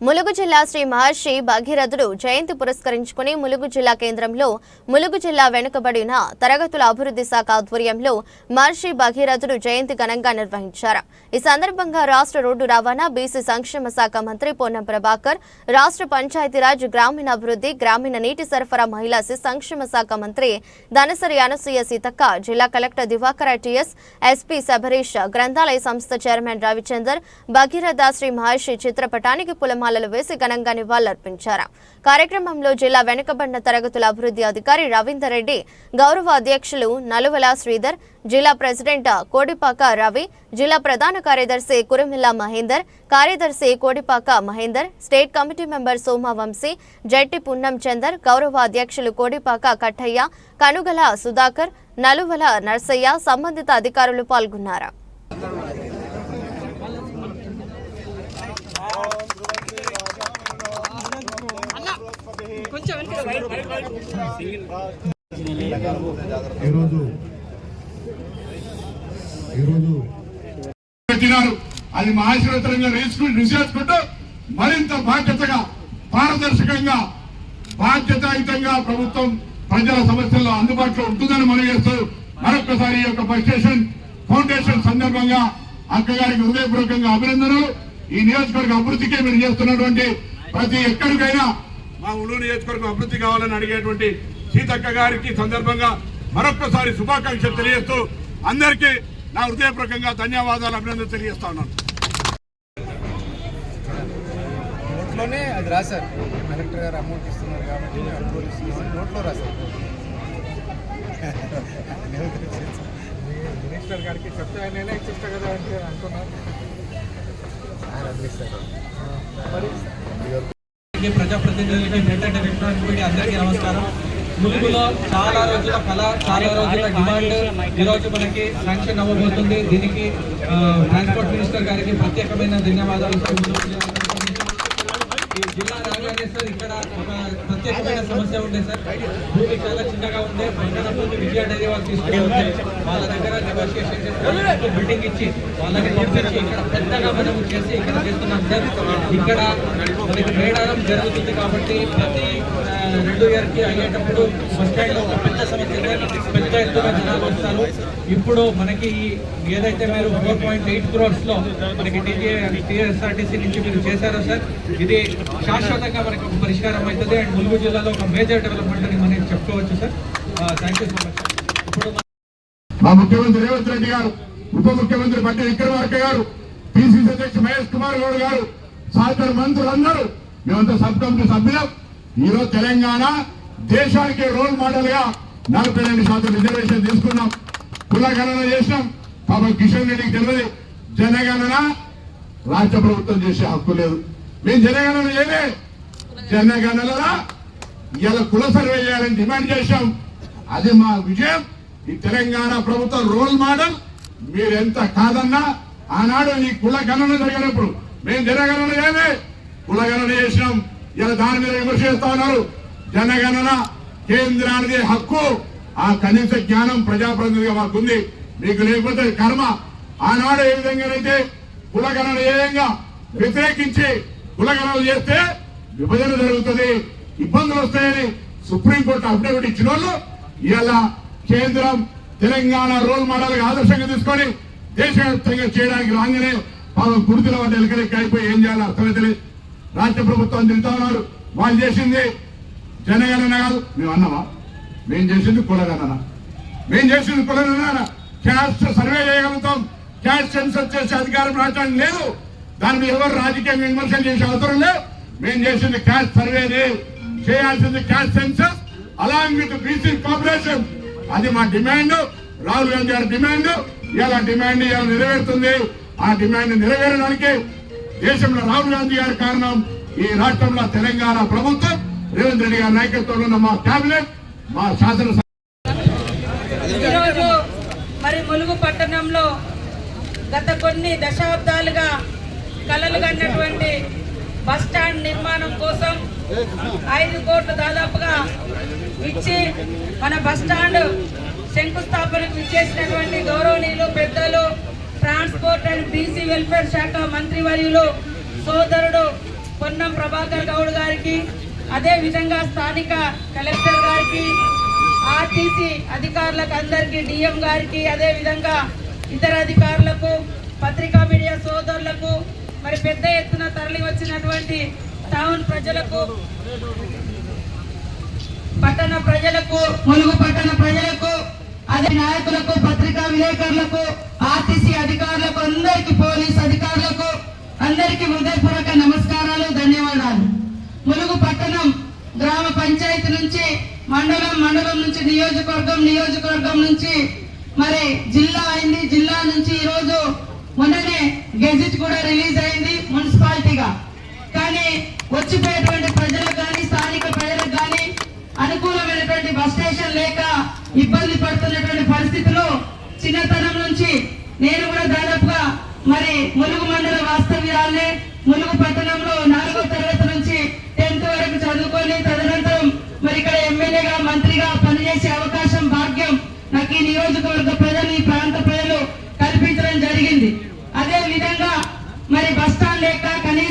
ములుగు జిల్లా శ్రీ మహర్షి భగీరథుడు జయంతి పురస్కరించుకుని ములుగు జిల్లా కేంద్రంలో ములుగు జిల్లా వెనుకబడిన తరగతుల అభివృద్ధి శాఖ ఆధ్వర్యంలో మహర్షి భగీరథుడు జయంతి ఘనంగా నిర్వహించారు. ఈ సందర్భంగా రాష్ట్ర రోడ్డు రవాణా బీసీ సంక్షేమ శాఖ మంత్రి పొన్నం ప్రభాకర్ రాష్ట్ర పంచాయతీరాజ్ గ్రామీణాభివృద్ధి గ్రామీణ నీటి సరఫరా మహిళా సంక్షేమ శాఖ మంత్రి ధనసరి అనసూయ సీతక్క జిల్లా collector Divakara TS SP Shabarish గ్రంథాలయ సంస్థ చైర్మన్ రవిచందర్ భగీరథ శ్రీ మహర్షి చిత్రపటానికి పూలమాలలు వేసి ఘనంగా నివాళులర్పించారు. కార్యక్రమంలో జిల్లా వెనుకబడిన తరగతుల అభివృద్ధి అధికారి రవీందర్ రెడ్డి గౌరవ అధ్యక్షులు నలువల శ్రీధర్ జిల్లా ప్రెసిడెంట్ కోడిపాక రవి జిల్లా ప్రధాన కార్యదర్శి కురుమిల్ల మహేందర్ కార్యదర్శి Kodipaka Mahender state committee member Somavamshi Jatti Punnam Chander గౌరవ అధ్యక్షులు కోడిపాక కట్టయ్య కనుగల సుధాకర్ నలువల నర్సయ్య సంబంధిత అధికారులు పాల్గొన్నారు. ఈరోజు ఈరోజు పెట్టినారు. అది మహాశివతరంగా రేసుకుంటూ రుచేసుకుంటూ మరింత బాధ్యతగా పారదర్శకంగా బాధ్యతాయుతంగా ప్రభుత్వం ప్రజల సమస్యల్లో అందుబాటులో ఉంటుందని మనం చేస్తూ మరొకసారి ఈ యొక్క బస్ స్టేషన్ ఫౌండేషన్ సందర్భంగా అక్కగారికి హృదయపూర్వకంగా అభినందనలు. ఈ నియోజకవర్గ అభివృద్ధికి మీరు చేస్తున్నటువంటి ప్రతి ఎక్కడికైనా మా ఉలు నియోజకవర్గం అభివృద్ధి కావాలని అడిగేటువంటి సీతక్క గారికి సందర్భంగా మరొకసారి శుభాకాంక్షలు తెలియజేస్తూ అందరికీ నా హృదయపూర్వకంగా ధన్యవాదాలు అభినందనలు తెలియజేస్తా ఉన్నాను. నోట్లోనే అది రాశారు కలెక్టర్ గారు అమౌంట్ ఇస్తున్నారు కాబట్టి నోట్లో రాశారు మినిస్టర్ గారికి చెప్తే ఆయన నేనే ఇచ్చిస్తా కదా అంటే అంటున్నారు ఆయన వదిలేస్తారు అలాగే ప్రజాప్రతినిధులకి ఏంటంటే ఎలక్ట్రానిక్ మీడియా అందరికీ నమస్కారం. ములుగులో చాలా రోజుల కళ చాలా రోజుల డిమాండ్. ఈరోజు మనకి శాంక్షన్ అవ్వబోతుంది. దీనికి ట్రాన్స్పోర్ట్ మినిస్టర్ గారికి ప్రత్యేకమైన ధన్యవాదాలు ఈ జిల్లా రాగానే సార్ ఇక్కడ ఒక ప్రత్యేకమైన సమస్య ఉండే సార్ భూమి చాలా చిన్నగా ఉండే పైన భూమి విజయ డైరీ వాళ్ళు తీసుకుని ఉంటే వాళ్ళ దగ్గర నెగోషియేషన్ చేసి బిల్డింగ్ ఇచ్చి వాళ్ళని పంపించి ఇక్కడ పెద్దగా మనం చేసి ఇక్కడ చేస్తున్నాం సార్. ఇక్కడ మనకి మేడారం జరుగుతుంది కాబట్టి ప్రతి రెండు ఇయర్కి అయ్యేటప్పుడు ఫస్ట్ ఒక పెద్ద సమస్య పెద్ద ఎత్తుగా జనాలు వస్తారు. ఇప్పుడు మనకి ఏదైతే మీరు ఫోర్ పాయింట్ ఎయిట్ క్రోర్స్లో మనకి టీజీ టీఎస్ఆర్టీసీ నుంచి మీరు చేశారో సార్ ఇది శాశ్వతంగా మనకి పరిష్కారం అవుతుంది. అండ్ ములుగు జిల్లాలో ఒక మేజర్ డెవలప్మెంట్ అని మనం చెప్పుకోవచ్చు sir. Thank you so much ఇప్పుడు మా ముఖ్యమంత్రి రేవంత్ రెడ్డి గారు ఉప ముఖ్యమంత్రి బట్టి విక్రమార్క గారు పిసిసి అధ్యక్షుడు మహేష్ కుమార్ గౌడ్ గారు సహచర మంత్రులందరూ మేమంతా సబ్ కమిటీ సభ్యులం. ఈరోజు తెలంగాణ దేశానికి రోల్ మోడల్గా నలభై రెండు శాతం రిజర్వేషన్ తీసుకున్నాం. కులగణన చేసినాం. పాపం కిషన్ రెడ్డికి తెలియదు జనగణన రాష్ట్ర ప్రభుత్వం చేసే హక్కు లేదు. మేము జనగణన చేయలే. జనగణన ఇలా కుల సర్వే చేయాలని డిమాండ్ చేశాం. అది మా విజయం. ఈ తెలంగాణ ప్రభుత్వం రోల్ మోడల్. మీరెంత కాదన్నా ఆనాడు ఈ కుల గణన జరిగినప్పుడు మేము జనగణన ఏమే కుల గణన చేసినాం. ఇలా దాని మీద విమర్శ చేస్తా ఉన్నారు. జనగణన కేంద్రానికి హక్కు. ఆ కనీస జ్ఞానం ప్రజాప్రతినిధిగా మాకుంది. మీకు లేకపోతే కర్మ. ఆనాడు ఏ విధంగానైతే కులగణన ఏయంగా వ్యతిరేకించి కులగణనలు చేస్తే విభజన జరుగుతుంది. ఇబ్బందులు వస్తాయని సుప్రీంకోర్టు అఫిడవిట్ ఇచ్చిన వాళ్ళు ఇవాళ కేంద్రం తెలంగాణ రోల్ మోడల్గా ఆదర్శంగా తీసుకొని దేశవ్యాప్తంగా చేయడానికి రాగానే పాపం కుర్తిలో వాటి ఎలకలెక్క అయిపోయి ఏం చేయాలో అర్థమైతే రాష్ట్ర ప్రభుత్వం తింటా ఉన్నారు. వాళ్ళు చేసింది జనగణన కాదు. మేము అన్నామా? మేము చేసింది కులగణన. మేము చేసింది కులగణన. క్యాస్ట్ సర్వే చేయగలుగుతాం. క్యాస్ట్ సెన్సర్ చేసే అధికారం రాష్ట్రానికి లేదు. దాని మీద ఎవరు రాజకీయంగా విమర్శలు చేసే అవసరం లేదు. మేము చేసింది క్యాస్ట్ సర్వేని. చేయాల్సింది caste census along with BC corporation అది మా డిమాండ్. రాహుల్ గాంధీ గారి డిమాండ్. ఇలా డిమాండ్ ఇలా నెరవేరుతుంది. ఆ డిమాండ్ నెరవేరడానికి దేశంలో రాహుల్ గాంధీ గారి కారణం ఈ రాష్ట్రంలో తెలంగాణ ప్రభుత్వం. రేవంత్ రెడ్డి గారి నాయకత్వంలో ఉన్న మా కేబినెట్ మా శాసనసభ. మరి ములుగు పట్టణంలో గత కొన్ని దశాబ్దాలుగా కలలు కన్నటువంటి బస్ స్టాండ్ నిర్మాణం కోసం ఐదు కోట్లు దాదాపుగా ఇచ్చి మన బస్ స్టాండ్ శంకుస్థాపనకు ఇచ్చేసినటువంటి గౌరవనీయులు పెద్దలు ట్రాన్స్పోర్ట్ అండ్ బీసీ వెల్ఫేర్ శాఖ మంత్రి వర్యులు సోదరుడు పొన్నం అదే విధంగా స్థానిక కలెక్టర్ గారికి ఆర్టీసీ అధికారులకు అందరికీ డిఎం గారికి అదే విధంగా ఇతర అధికారులకు పత్రికా మీడియా సోదరులకు మరి పెద్ద ఎత్తున తరలి వచ్చినటువంటి టౌన్ ప్రజలకు పట్టణ ప్రజలకు ములుగు పట్టణ ప్రజలకు అదే నాయకులకు పత్రికా విలేకరులకు ఆర్టీసీ అధికారులకు అందరికి పోలీస్ అధికారులకు అందరికి హృదయపూర్వక నమస్కారాలు ధన్యవాదాలు. ములుగు పట్టణం గ్రామ పంచాయతీ నుంచి మండలం మండలం నుంచి నియోజకవర్గం నియోజకవర్గం నుంచి మరి జిల్లా అయింది జిల్లా నుంచి ఈరోజు మొన్ననే గెజిట్ కూడా రిలీజ్ అయింది మున్సిపాలిటీగా. వచ్చిపోయేటువంటి ప్రజలకు కానీ స్థానిక ప్రజలకు కానీ అనుకూలమైనటువంటి బస్ స్టేషన్ లేక ఇబ్బంది పడుతున్నటువంటి పరిస్థితిలో చిన్నతనం నుంచి నేను కూడా దాదాపుగా మరి ములుగు మండల వాస్తవ్యాలనే ములుగు పట్టణంలో నాలుగో తరగతి నుంచి టెన్త్ వరకు చదువుకొని తదనంతరం మరి ఇక్కడ ఎమ్మెల్యేగా మంత్రిగా పనిచేసే అవకాశం భాగ్యం నాకు ఈ నియోజకవర్గ ప్రజలు ఈ ప్రాంత ప్రజలు కల్పించడం జరిగింది అదే విధంగా మరి బస్ స్టాండ్ లేక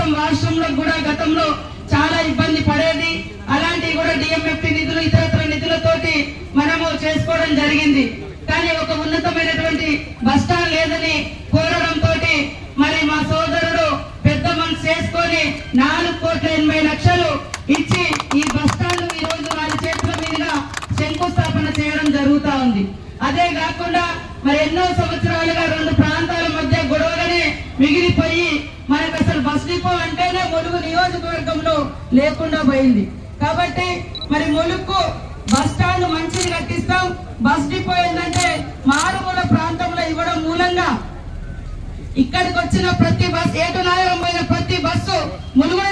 కనీసం రాష్ట్రంలో కూడా గతంలో చాలా ఇబ్బంది పడేది. అలాంటివి కూడా డిఎంఎఫ్టి నిధులు ఇతరత్ర నిధులతోటి మనము చేసుకోవడం జరిగింది. కానీ ఒక ఉన్నతమైనటువంటి బస్ స్టాండ్ లేదని కోరడంతో తోటి మరి మా సోదరుడు పెద్ద మనసు చేసుకొని నాలుగు కోట్ల ఎనభై లక్షలు ఇచ్చి ఈ బస్ స్టాండ్ ఈ రోజు వారి చేతుల మీదుగా శంకుస్థాపన చేయడం జరుగుతా ఉంది. అదే కాకుండా మరి ఎన్నో సంవత్సరాలు రెండు ప్రాంతాల మధ్య గొడవగానే మిగిలిపోయి మనకు అసలు బస్ డిపో అంటేనే ములుగు నియోజకవర్గంలో లేకుండా పోయింది. కాబట్టి మరి ములుక్కు బస్ స్టాండ్ మంచిది కట్టిస్తాం. బస్ డిపో ఏంటంటే మారుమూల ప్రాంతంలో ఇవ్వడం మూలంగా ఇక్కడికి వచ్చిన ప్రతి బస్ ఏటు నాగరం పోయిన ప్రతి బస్సు ములుగు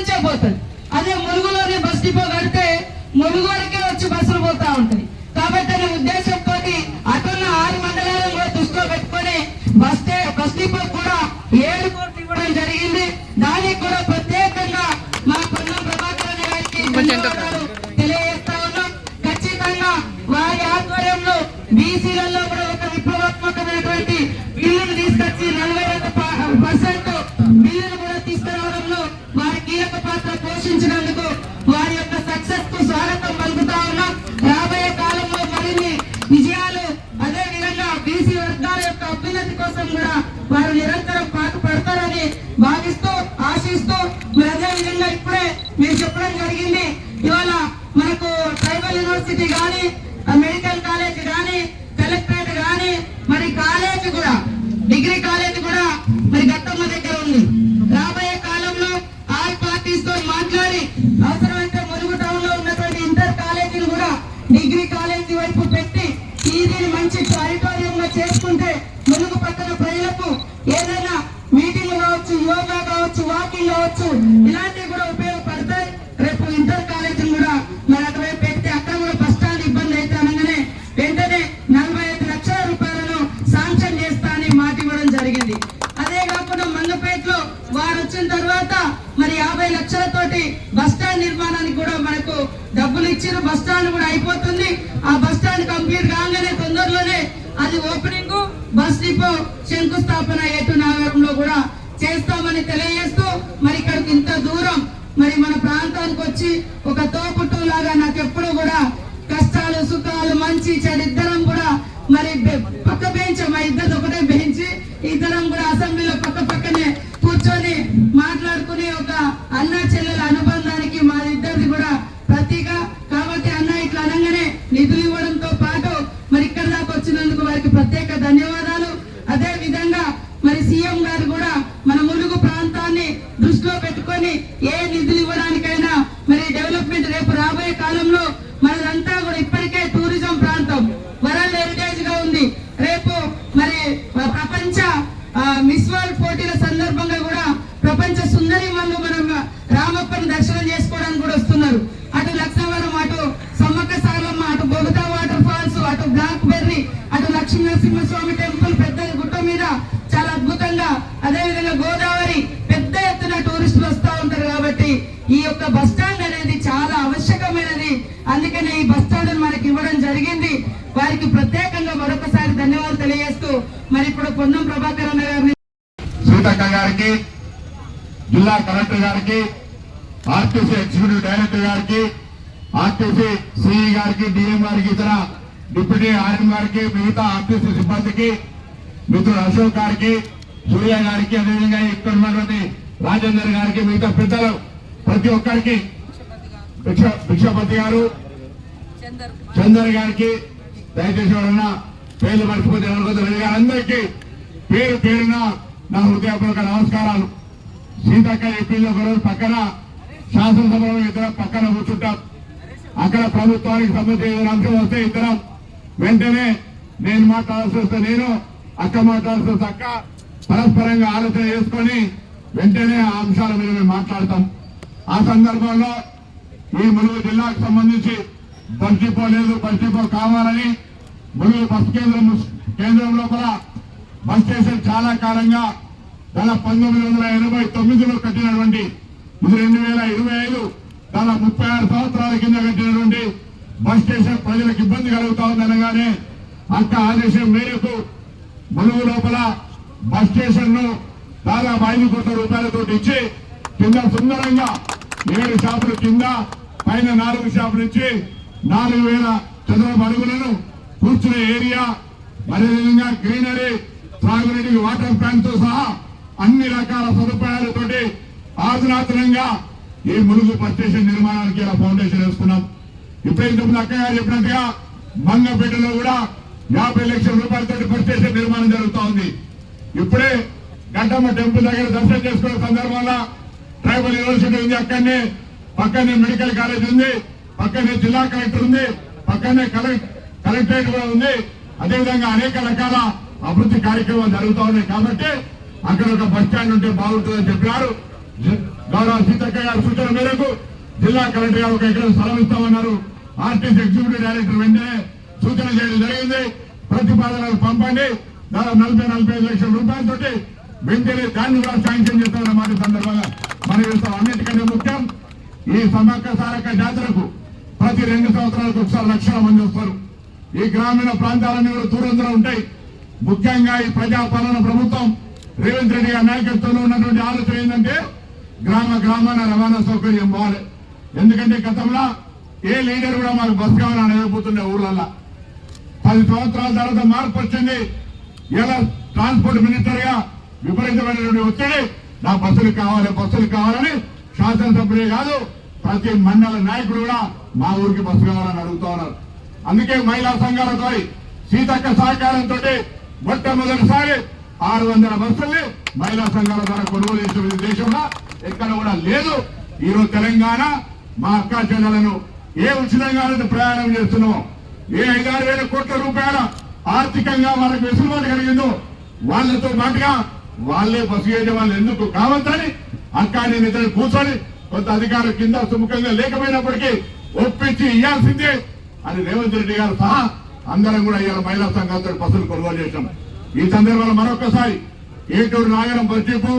బీసీలలో కూడా ఒక విప్లవాత్మకమైనటువంటి బిల్లును తీసుకొచ్చి నలభై ఒక పర్సెంట్ బిల్లును కూడా తీసుకురావడంలో వారి కీలక పాత్ర పోషించినందుకు వారి యొక్క సక్సెస్కు స్వాగతం పలుకుతా ఉన్నాం. రాబోయే కాలంలో మరిన్ని విజయాలు అదే విధంగా బీసీ వర్గాల యొక్క అభ్యున్నతి కోసం కూడా వారు నిరంతరం పాటు పడతారని భావిస్తూ ఆశిస్తూ మరి అదే విధంగా ఇప్పుడే మీరు చెప్పడం జరిగింది. ఇవాళ మనకు ట్రైబల్ యూనివర్సిటీ కానీ మెడికల్ కాలేజ్ కానీ కలెక్టరేట్ కానీ మరి కాలేజ్ కూడా డిగ్రీ కాలేజ్ కూడా మరి గట్టమ్మ దగ్గర ఉంది. రాబోయే కాలంలో ఆల్ పార్టీస్తో మాట్లాడి అవసరమైతే మురుగు టౌన్లో ఉన్నటువంటి ఇంటర్ కాలేజీని కూడా డిగ్రీ కాలేజీ వైపు పెట్టి ఇది మంచి ఆడిటోరియం గా చేసుకుంటే మురుగు పట్టణ ప్రజలకు ఏదైనా మీటింగ్ కావచ్చు యోగా కావచ్చు వాకింగ్ కావచ్చు ఇలాంటి బస్ స్టాండ్ కూడా అయిపోతుంది. ఆ బస్ స్టాండ్ కంప్లీట్ కాగానే తొందరలోనే అది ఓపెనింగ్ బస్ డిపో శంకుస్థాపన ఏటు నాగరంలో కూడా చేస్తామని తెలియజేస్తూ మరి ఇక్కడికి ఇంత దూరం మరి మన ప్రాంతానికి వచ్చి ఒక తోపుట్టు లాగా నాకు ఎప్పుడు కూడా కష్టాలు సుఖాలు మంచి చెడు ఇద్దరం కూడా మరి పక్క బెంచ్ మా ఇద్దరు ఒకటే బెంచ్. ఇద్దరం కూడా అసెంబ్లీలో పక్క పక్కనే కూర్చొని మాట్లాడుకునే ఒక అన్న చెల్లెల అనుబంధానికి మా ఇద్దరిది కూడా ప్రతీక కాబట్టి అన్న ఇట్లా అనగానే నిధులు ఇవ్వడంతో పాటు మరి ఇక్కడ దాకా వచ్చినందుకు వారికి ప్రత్యేక ధన్యవాదాలు. అదే విధంగా మరి సీఎం గారు కూడా మన ములుగు ప్రాంతాన్ని దృష్టిలో పెట్టుకొని ఏ నిధులు ఇవ్వడానికైనా మరి డెవలప్మెంట్ రేపు రాబోయే కాలంలో మనదంతా కూడా ఇప్పటికే టూరిజం ప్రాంతం వరల్డ్ హెరిటేజ్గా ఉంది రేపు మరి ప్రపంచ ఆ, మిస్ వరల్డ్ పోటీల సందర్భంగా కూడా ప్రపంచ సుందరి వాళ్ళు మనం రామప్పని దర్శనం చేసుకోవడానికి కూడా వస్తున్నారు అటు లక్నవరం అటు సమ్మక్క సారలమ్మ అటు బొగతా వాటర్ ఫాల్స్ అటు బ్లాక్ బెర్రీ అటు లక్ష్మీ నరసింహస్వామి టెంపుల్ పెద్ద గుట్ట మీద చాలా అద్భుతంగా అదే విధంగా గోదావరి పెద్ద ఎత్తున టూరిస్టులు వస్తా ఉంటారు కాబట్టి ఈ యొక్క బస్ స్టాండ్ అనేది చాలా ఆవశ్యకమైనది. అందుకనే ఈ బస్ స్టాండ్ మనకి ఇవ్వడం జరిగింది. వారికి ప్రత్యేకంగా మరొకసారి ధన్యవాదాలు తెలియజేస్తూ మరి ఇప్పుడు పొన్నం ప్రభాకర్ అన్న గారిని సీతక్క గారికి జిల్లా కలెక్టర్ గారికి ఆర్టీసీ ఎగ్జిక్యూటివ్ డైరెక్టర్ గారికి ఆర్టీసీ సిఈ గారికి డిఎం గారికి ఇతర డిప్యూటీ ఆర్ఎం గారికి మిగతా ఆర్టీసీ సిబ్బందికి మిత్రుడు అశోక్ గారికి సూర్య గారికి అదేవిధంగా ఇక్కడ ఉన్నటువంటి రాజేందర్ గారికి మిగతా పెద్దలు ప్రతి ఒక్కరికి భిక్షపతి గారు చందర్ గారికి దయచేసి ఎవరన్నా పేర్లు మర్చిపోతే అనుకోవద్దు. గారు అందరికీ పేరు పేరున నా హృదయపూర్వక నమస్కారాలు. సీతక్క ఎంపీలో ఒకరోజు పక్కన శాసనసభలో ఇద్దరం పక్కన కూర్చుంటాం. అక్కడ ప్రభుత్వానికి సంబంధించిన అంశం వస్తే ఇద్దరం వెంటనే నేను మాట్లాడాల్సి వస్తే నేను అక్క మాట్లాడాల్సి వస్తే అక్క పరస్పరంగా ఆలోచన చేసుకొని వెంటనే ఆ అంశాల మీద మేము మాట్లాడతాం. ఆ సందర్భంలో ఈ ములుగు జిల్లాకు సంబంధించి బస్ లేదు బస్ కావాలని ములుగు బస్ కేంద్రం కేంద్రం లోపల బస్ స్టేషన్ చాలా కాలంగా గల పంతొమ్మిది వందల ఎనభై తొమ్మిదిలో కట్టినటువంటి ఇది రెండు వేల ఇరవై ఐదు దాదాపు ముప్పై ఆరు సంవత్సరాల కింద కట్టినటువంటి బస్ స్టేషన్ ప్రజలకు ఇబ్బంది కలుగుతా ఉందనగానే అక్క ఆదేశం మేరకు ములుగు లోపల బస్ స్టేషన్ను దాదాపు ఐదు కోట్ల రూపాయలతో ఇచ్చి కింద సుందరంగా ఏడు షాపులు కింద పైన నాలుగు షాపులు ఇచ్చి నాలుగు వేల చదరపు అడుగులను కూర్చునే ఏరియా అదేవిధంగా గ్రీనరీ త్రాగునీటికి వాటర్ ప్లాంట్తో సహా అన్ని రకాల సదుపాయాలతోటి ఆధునాతనంగా ఈ ములుగు బస్ స్టేషన్ నిర్మాణానికి ఇలా ఫౌండేషన్ వేసుకున్నాం. ఇప్పుడే ఇంతకుముందు అక్క గారు చెప్పినట్టుగా మంగపేటలో కూడా యాభై లక్షల రూపాయలతో బస్ నిర్మాణం జరుగుతోంది. ఇప్పుడే గడ్డమ్మ టెంపుల్ దగ్గర దర్శనం చేసుకునే సందర్భంలో ట్రైబల్ యూనివర్సిటీ ఉంది అక్కడనే పక్కనే మెడికల్ కాలేజ్ ఉంది పక్కనే జిల్లా కలెక్టర్ ఉంది పక్కనే కలెక్ట్ కలెక్టరేట్ కూడా ఉంది. అదేవిధంగా అనేక రకాల అభివృద్ధి కార్యక్రమాలు జరుగుతూ ఉన్నాయి కాబట్టి అక్కడ ఒక బస్ స్టాండ్ ఉంటే బాగుంటుందని చెప్పారు గౌరవ సీతక్క గారి సూచన మేరకు జిల్లా కలెక్టర్ గారు ఒక ఎకరం స్థలం ఇస్తామన్నారు. ఆర్టీసీ ఎగ్జిక్యూటివ్ డైరెక్టర్ వెంటనే సూచన చేయడం జరిగింది. ప్రతిపాదనలు పంపండి. దాదాపు నలభై నలభై ఐదు లక్షల రూపాయలతోటి వెంటనే దాన్ని కూడా శాంక్షన్ చేస్తామన్న మాట సందర్భంగా మనం ఇస్తాం అన్నిటికంటే ముఖ్యం ఈ సమక్క సారక్క జాతరకు ప్రతి రెండు సంవత్సరాలకు ఒకసారి లక్షల మంది వస్తారు. ఈ గ్రామీణ ప్రాంతాలన్నీ కూడా దూరంలో ఉంటాయి. ముఖ్యంగా ఈ ప్రజాపాలన ప్రభుత్వం రేవంత్ రెడ్డి గారి నాయకత్వంలో ఉన్నటువంటి ఆలోచన ఏంటంటే గ్రామ గ్రామాన రవాణా సౌకర్యం బాగాలి ఎందుకంటే గతంలో ఏ లీడర్ కూడా మాకు బస్ కావాలని అడగపోతుండే ఊర్లల్లో. పది సంవత్సరాల తర్వాత మార్పు వచ్చింది. ఇలా ట్రాన్స్పోర్ట్ మినిస్టర్గా విపరీతమైనటువంటి ఒత్తిడి. నా బస్సులు కావాలి బస్సులు కావాలని శాసనసభ్యుడే కాదు ప్రతి మండల నాయకుడు కూడా మా ఊరికి బస్సు కావాలని అడుగుతా ఉన్నారు. అందుకే మహిళా సంఘాలతో సీతక్క సహకారంతో మొట్టమొదటిసారి ఆరు వందల బస్సుల్ని మహిళా సంఘాల ద్వారా కొనుగోలు చేసిన దేశంలో ఎక్కడ కూడా లేదు. ఈరోజు తెలంగాణ మా అక్క చెల్లెలను ఏ ఉచితంగా ప్రయాణం చేస్తున్నాం? ఏ ఐదారు వేల కోట్ల రూపాయల ఆర్థికంగా వాళ్ళకి వెసులుబాటు కలిగిందో వాళ్ళతో పాటుగా వాళ్ళే బస్సు యజమానులు ఎందుకు కావద్దని అక్క నేను ఇద్దరు కూర్చొని కొంత అధికారం కింద సుముఖంగా లేకపోయినప్పటికీ ఒప్పించి ఇవ్వాల్సిందే అని రేవంత్ రెడ్డి గారు సహా అందరం కూడా ఇవాళ మహిళా సంఘంతో బస్సులు కొనుగోలు చేశాం. ఈ సందర్భంలో మరొకసారి ఏటూరు నాగరం బస్ డిపో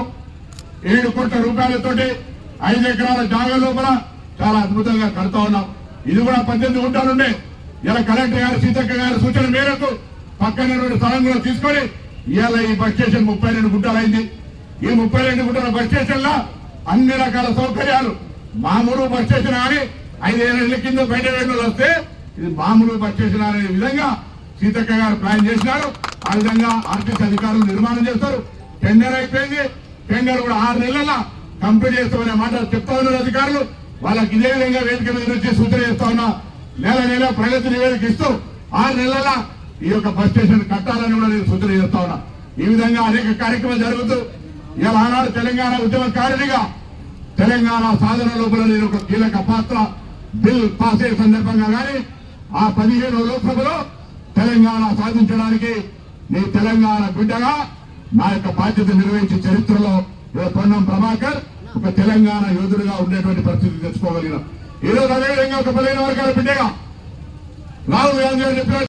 ఏడు కోట్ల రూపాయలతోటి ఐదు ఎకరాల జాగా లోపల చాలా అద్భుతంగా కడతా ఉన్నాం. ఇది కూడా పద్దెనిమిది గుంటలుండే ఇలా కలెక్టర్ గారు సీతక్క గారి సూచన మేరకు పక్కన రెండు స్థలం కూడా తీసుకొని ఇలా ఈ బస్ స్టేషన్ ముప్పై రెండు గుంటలు అయింది. ఈ ముప్పై రెండు గుంటల బస్ స్టేషన్లో అన్ని రకాల సౌకర్యాలు. మామూలు బస్ స్టేషన్ అని ఐదేళ్ళ కింద బయట రెండు వస్తే ఇది మామూలు బస్ స్టేషన్ అనే విధంగా సీతక్క గారు ప్లాన్ చేసినారు. ఆ విధంగా ఆర్టీసీ అధికారులు నిర్మాణం చేస్తారు. టెండర్ అయిపోయింది. టెండర్ కూడా ఆరు నెలల కంప్లీట్ చేస్తామనే మాట చెప్తా ఉన్నారు అధికారులు. వాళ్ళకి ఇదే విధంగా వేదిక మీద నుంచి సూచన చేస్తా ఉన్నా నెల నెల ప్రగతి నివేదిక ఇస్తూ ఆరు నెలల ఈ యొక్క బస్ స్టేషన్ కట్టాలని కూడా నేను సూచన చేస్తా ఉన్నా. ఈ విధంగా అనేక కార్యక్రమాలు జరుగుతూ ఇలా ఆనాడు తెలంగాణ ఉద్యమకారునిగా తెలంగాణ సాధన లోపల నేను ఒక కీలక పాత్ర బిల్ పాస్ అయ్యే సందర్భంగా కానీ ఆ పదిహేను లోక్సభలో తెలంగాణ సాధించడానికి నీ తెలంగాణ బిడ్డగా నా యొక్క బాధ్యత నిర్వహించే చరిత్రలో పొన్నం ప్రభాకర్ ఒక తెలంగాణ యోధుడిగా ఉండేటువంటి పరిస్థితి తెచ్చుకోగలిగిన. ఈ అదేవిధంగా ఒక బలైన వర్గాల బిడ్డగా రాహుల్ గాంధీ గారు చెప్పినట్టు